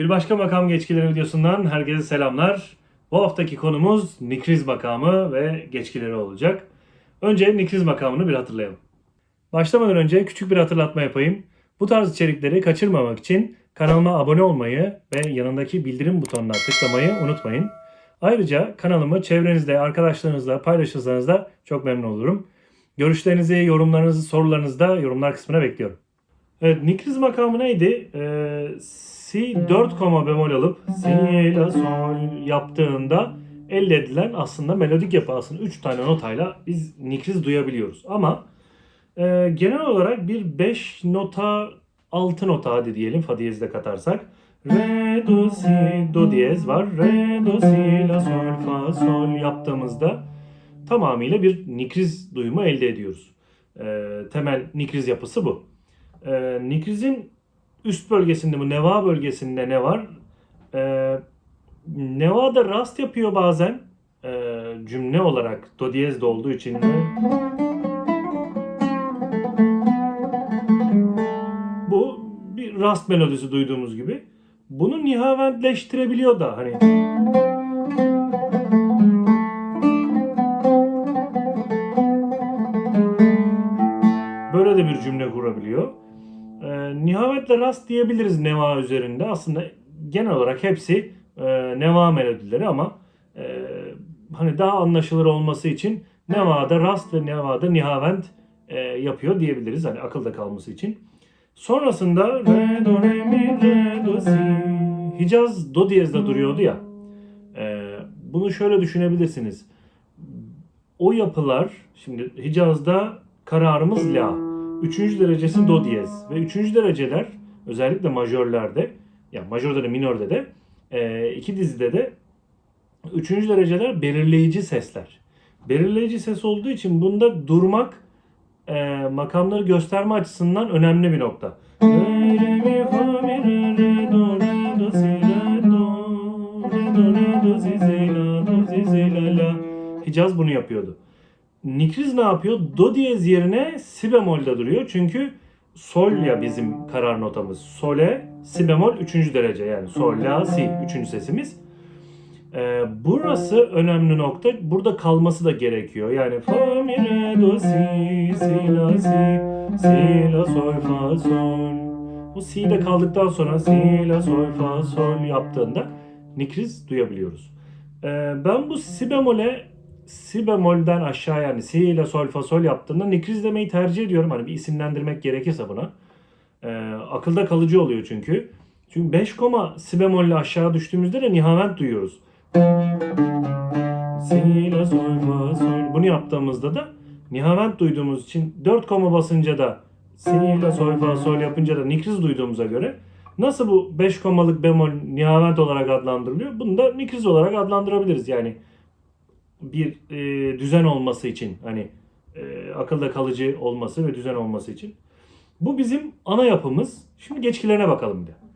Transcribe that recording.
Bir başka makam geçkileri videosundan herkese selamlar. Bu haftaki konumuz Nikriz makamı ve geçkileri olacak. Önce Nikriz makamını bir hatırlayalım. Başlamadan önce küçük bir hatırlatma yapayım. Bu tarz içerikleri kaçırmamak için kanalıma abone olmayı ve yanındaki bildirim butonuna tıklamayı unutmayın. Ayrıca kanalımı çevrenizde, arkadaşlarınızla paylaşırsanız da çok memnun olurum. Görüşlerinizi, yorumlarınızı, sorularınızı da yorumlar kısmına bekliyorum. Evet, Nikriz makamı neydi? Ee, si 4 koma bemol alıp si la sol yaptığında elde edilen aslında melodik yapı aslında 3 tane notayla biz nikriz duyabiliyoruz. Ama e, genel olarak bir 5 nota 6 nota hadi diyelim fa diyez de katarsak re do si do diyez var re do si la sol fa sol yaptığımızda tamamıyla bir nikriz duyumu elde ediyoruz. E, temel nikriz yapısı bu. E, nikrizin üst bölgesinde bu neva bölgesinde ne var? E, neva da rast yapıyor bazen e, cümle olarak do diyez de olduğu için de bu bir rast melodisi duyduğumuz gibi. Bunu nihaventleştirebiliyor da hani böyle de bir cümle kurabiliyor. Ee, nihavetle rast diyebiliriz neva üzerinde. Aslında genel olarak hepsi e, neva melodileri ama e, hani daha anlaşılır olması için nevada rast ve nevada nihavent e, yapıyor diyebiliriz. Hani akılda kalması için. Sonrasında re do re mi re do si Hicaz do diyezde duruyordu ya. E, bunu şöyle düşünebilirsiniz. O yapılar şimdi Hicaz'da kararımız la. Üçüncü derecesi do diyez ve üçüncü dereceler özellikle majörlerde yani majörde de minörde de e, iki dizide de üçüncü dereceler belirleyici sesler. Belirleyici ses olduğu için bunda durmak e, makamları gösterme açısından önemli bir nokta. Hicaz bunu yapıyordu. Nikriz ne yapıyor? Do diyez yerine si bemolde duruyor. Çünkü sol ya bizim karar notamız. Sole, si bemol 3. derece yani sol, la, si 3. sesimiz. Ee, burası önemli nokta. Burada kalması da gerekiyor. Yani fa mi re do si si la si si la sol fa sol. Bu si de kaldıktan sonra si la sol fa sol yaptığında nikriz duyabiliyoruz. Ee, ben bu si bemole si bemolden aşağı yani si ile sol fa sol yaptığında nikriz demeyi tercih ediyorum. Hani bir isimlendirmek gerekirse buna. Ee, akılda kalıcı oluyor çünkü. Çünkü 5 koma si bemolle aşağı düştüğümüzde de nihavent duyuyoruz. Si la sol fa sol. Bunu yaptığımızda da nihavent duyduğumuz için 4 koma basınca da si la sol fa sol yapınca da nikriz duyduğumuza göre nasıl bu 5 komalık bemol nihavent olarak adlandırılıyor? Bunu da nikriz olarak adlandırabiliriz. Yani bir e, düzen olması için hani e, akılda kalıcı olması ve düzen olması için. Bu bizim ana yapımız. Şimdi geçkilerine bakalım bir de.